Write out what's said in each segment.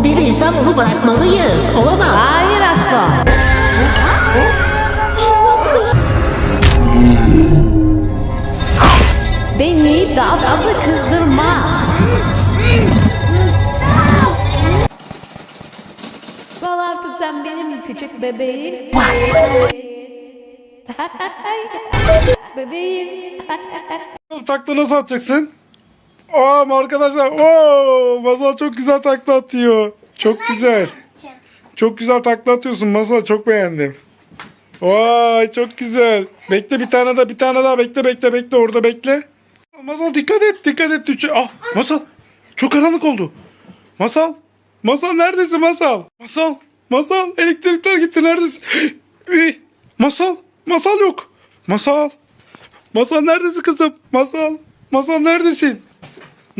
O biriysen onu bırakmalıyız. Olamaz. Hayır asla. Beni daha fazla kızdırma. Bal artık sen benim küçük bebeğimsin. Bebeğim. Takla nasıl atacaksın? Aa arkadaşlar. Oo, Masal çok güzel takla atıyor. Çok güzel. Çok güzel takla atıyorsun Masal. Çok beğendim. Vay çok güzel. Bekle bir tane daha bir tane daha bekle bekle bekle orada bekle. Masal dikkat et dikkat et. Düşe- Ah Masal çok karanlık oldu. Masal Masal neredesin Masal? Masal Masal elektrikler gitti neredesin? Masal Masal yok. Masal Masal neredesin kızım? Masal Masal neredesin?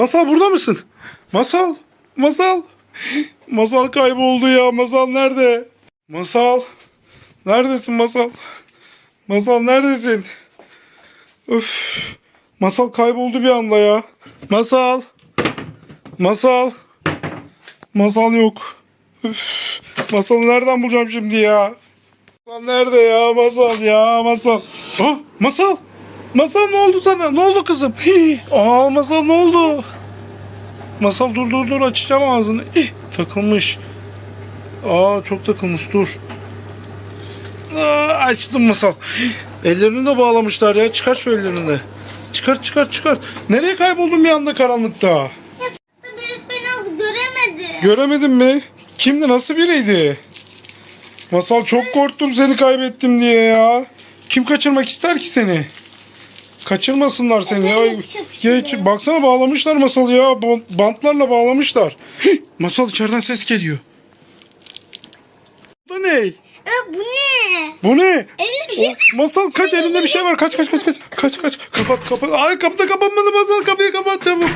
Masal burada mısın? Masal Masal Masal kayboldu ya. Masal nerede? Masal Neredesin Masal? Masal neredesin? Öf. Masal kayboldu bir anda ya. Masal. Masal. Masal yok. Üf. Masal'ı nereden bulacağım şimdi ya? Masal nerede ya? Masal ya masal. Ah masal. Masal ne oldu sana? Ne oldu kızım? Hii. Aa masal ne oldu? Masal dur dur dur açacağım ağzını. Ih, takılmış. Aa çok takılmış dur. Aa, açtım masal. Ellerini de bağlamışlar ya. Çıkar şu ellerini de. Çıkar çıkar çıkar. Nereye kayboldun bir anda karanlıkta? Birisi beni aldı göremedi. Göremedin mi? Kimdi nasıl biriydi? Masal çok korktum seni kaybettim diye ya. Kim kaçırmak ister ki seni? Kaçırmasınlar seni ya. Evet, çok Geç, baksana bağlamışlar masalı ya. Bant- Bantlarla bağlamışlar. Hih, masal içeriden ses geliyor. Bu da ne? Bu ne? Bu ne? Elinde bir şey O, masal kaç elinde bir şey var. Kaç kaç kaç kaç. Kaç kaç. Kapat kapat. Ay kapıda kapanmadı masal. Kapıyı kapat çabuk.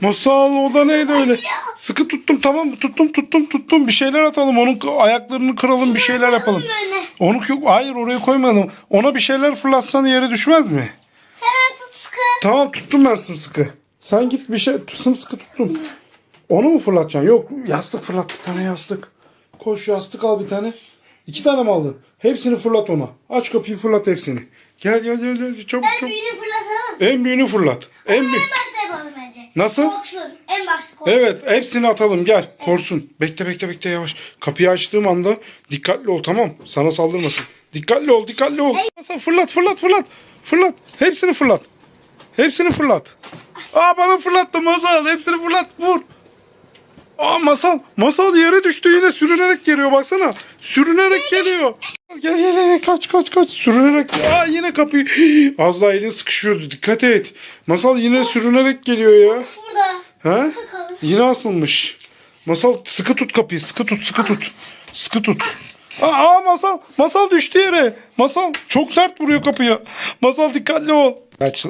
Masal o da neydi öyle? Sıkı tuttum tamam? Tuttum tuttum tuttum. Bir şeyler atalım. Onun ayaklarını kıralım bir şeyler yapalım. Onu yok. Hayır oraya koymayalım. Ona bir şeyler fırlatsan yere düşmez mi? Tamam tuttum ben sımsıkı. Sen git bir şey sımsıkı tuttum. Onu mu fırlatacaksın? Yok yastık fırlat bir tane yastık. Koş yastık al bir tane. İki tane mi aldın? Hepsini fırlat ona. Aç kapıyı fırlat hepsini. Gel gel gel, gel. çabuk En çabuk. büyüğünü fırlatalım. En büyüğünü fırlat. En En büyük. başta yapalım bence. Nasıl? Korksun. En başta korksun. Evet hepsini atalım gel. Korsun. Bekle bekle bekle yavaş. Kapıyı açtığım anda dikkatli ol tamam. Sana saldırmasın. Dikkatli ol dikkatli ol. Masal fırlat fırlat fırlat. Fırlat. Hepsini fırlat. Hepsini fırlat. Aa bana fırlattı masal. Hepsini fırlat. Vur. Aa masal. Masal yere düştü yine sürünerek geliyor baksana. Sürünerek geliyor. Gel gel gel kaç kaç kaç sürünerek. Aa yine kapıyı. Az daha elin sıkışıyordu. Dikkat et. Masal yine sürünerek geliyor ya. Burada. Bakalım. Yine asılmış. Masal sıkı tut kapıyı. Sıkı tut, sıkı tut. Sıkı tut. Aa, aa, masal, masal düştü yere. Masal çok sert vuruyor kapıya. Masal dikkatli ol. Aç.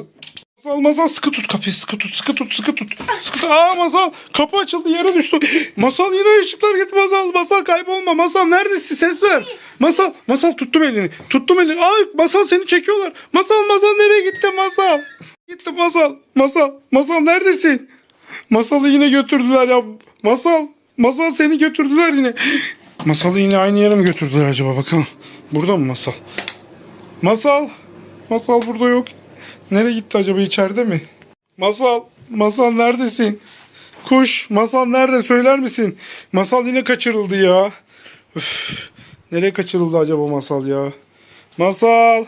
Masal, masal sıkı tut kapıyı. Sıkı tut, sıkı tut, sıkı tut. Sıkı tut. Aa masal kapı açıldı yere düştü. Masal yine ışıklar gitti masal. Masal kaybolma. Masal neredesin? Ses ver. Masal, masal tuttum elini. Tuttum elini. Ay masal seni çekiyorlar. Masal, masal nereye gitti masal? Gitti masal. Masal, masal neredesin? Masalı yine götürdüler ya. Masal, masal seni götürdüler yine. Masalı yine aynı yere mi götürdüler acaba bakalım. Burada mı masal? Masal, masal burada yok. Nereye gitti acaba içeride mi? Masal, masal neredesin? Kuş, masal nerede söyler misin? Masal yine kaçırıldı ya. Üf, nereye kaçırıldı acaba masal ya? Masal,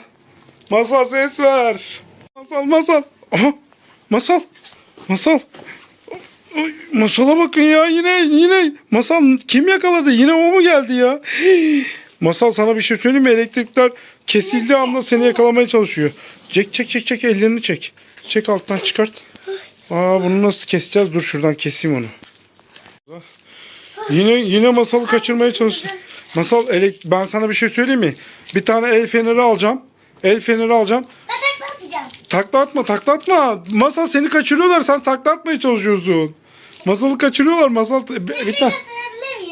masal ses ver. Masal, masal. Aha, masal, masal. Masala bakın ya yine yine masal kim yakaladı yine o mu geldi ya. Masal sana bir şey söyleyeyim mi elektrikler kesildiği anda seni yakalamaya çalışıyor. Çek çek çek çek ellerini çek. Çek alttan çıkart. Aa bunu nasıl keseceğiz? Dur şuradan keseyim onu. Yine yine masalı kaçırmaya çalıştı masal elek ben sana bir şey söyleyeyim mi? Bir tane el feneri alacağım. El feneri alacağım. Ben takla atacağım. Takla atma takla atma. Masal seni kaçırıyorlar. Sen takla atmaya çalışıyorsun. Masalı kaçırıyorlar. Masal. Bir, bir, tane,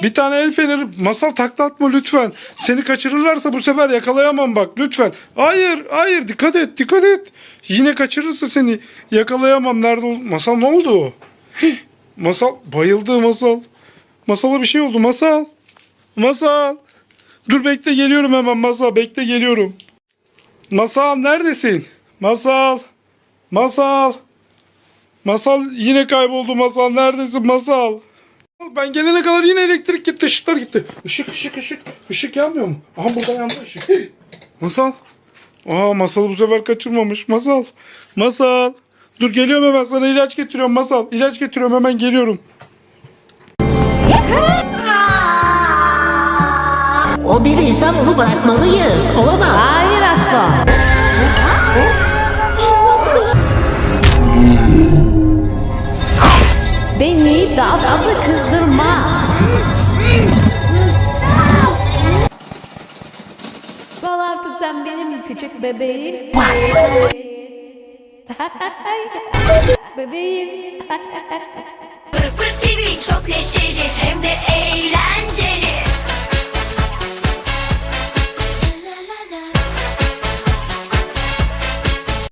Bir tane el feneri. Masal takla atma lütfen. Seni kaçırırlarsa bu sefer yakalayamam bak lütfen. Hayır hayır dikkat et dikkat et. Yine kaçırırsa seni yakalayamam. Nerede ol? Masal ne oldu? Hih, Masal bayıldı masal. Masala bir şey oldu masal. Masal. Dur bekle geliyorum hemen masal bekle geliyorum. Masal neredesin? Masal. Masal. Masal yine kayboldu masal. Neredesin masal? Ben gelene kadar yine elektrik gitti. ışıklar gitti. Işık ışık ışık. Işık yanmıyor mu? Aha burada yandı ışık. Masal. Aa masal bu sefer kaçırmamış. Masal. Masal. Dur geliyorum hemen sana ilaç getiriyorum masal. İlaç getiriyorum hemen geliyorum. O biriyse onu bırakmalıyız. Olamaz. Hayır asla. Daha fazla kızdırma. Bal artık sen benim küçük bebeğimsin. bebeğim.